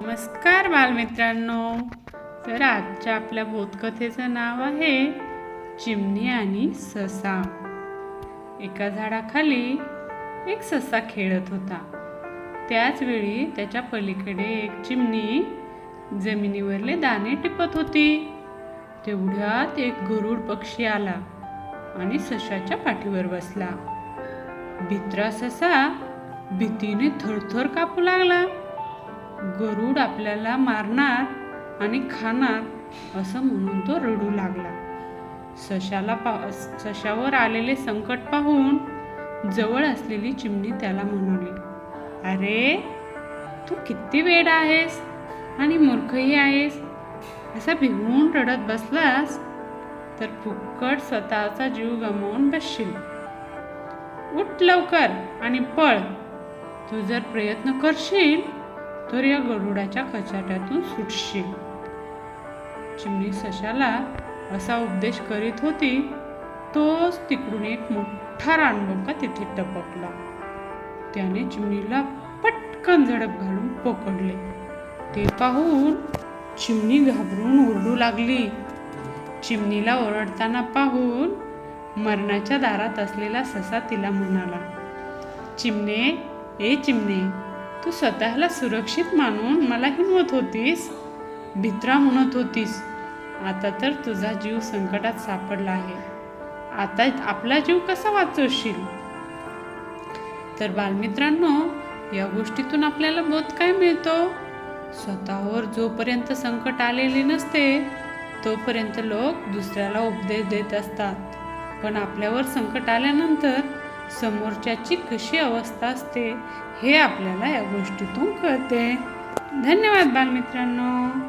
नमस्कार बालमित्रांनो. तर आजच्या आपल्या बोधकथेचं नाव आहे चिमणी आणि ससा. एका झाडाखाली एक ससा खेळत होता. त्याच वेळी त्याच्या पलीकडे एक चिमणी जमिनीवरले दाणे टिपत होती. तेवढ्यात एक गरुड पक्षी आला आणि सशाच्या पाठीवर बसला. भित्रा ससा भीतीने थरथर कापू लागला. गरुड आपल्याला मारणार आणि खाणार असं म्हणून तो रडू लागला. सशाला पा सशावर आलेले संकट पाहून जवळ असलेली चिमणी त्याला म्हणाली अरे तू किती वेड आहेस आणि मूर्खही आहेस. असा भिवून रडत बसलास तर फुकट स्वतःचा जीव गमावून बसशील. उठ लवकर आणि पळ. तू जर प्रयत्न करशील तर या गरुडाच्या कचाट्यातून सुटशील चिमणी सशाला असा उपदेश करीत होती तोच तिकडून एक मोठा रानबंका तिथे टपकला. त्याने चिमणीला पटकन झडप घालून पकडले. ते पाहून चिमणी घाबरून ओरडू लागली. चिमणीला ओरडताना पाहून मरणाच्या दारात असलेला ससा तिला म्हणाला चिमणे ए चिमणे तू स्वतःला सुरक्षित मानून मला हिंमत होतीस? भित्रा म्हणत होतीस आता तर तुझा जीव संकटात सापडला आहे. आता आपला जीव कसा वाचवशील? तर बालमित्रांनो या गोष्टीतून आपल्याला बोध काय मिळतो? स्वतःवर जोपर्यंत संकट आलेले नसते तोपर्यंत लोक दुसऱ्याला उपदेश देत असतात. पण आपल्यावर संकट आल्यानंतर समोरच्याची कशी अवस्था असते हे आपल्याला या गोष्टीतून कळते. धन्यवाद बालमित्रांनो.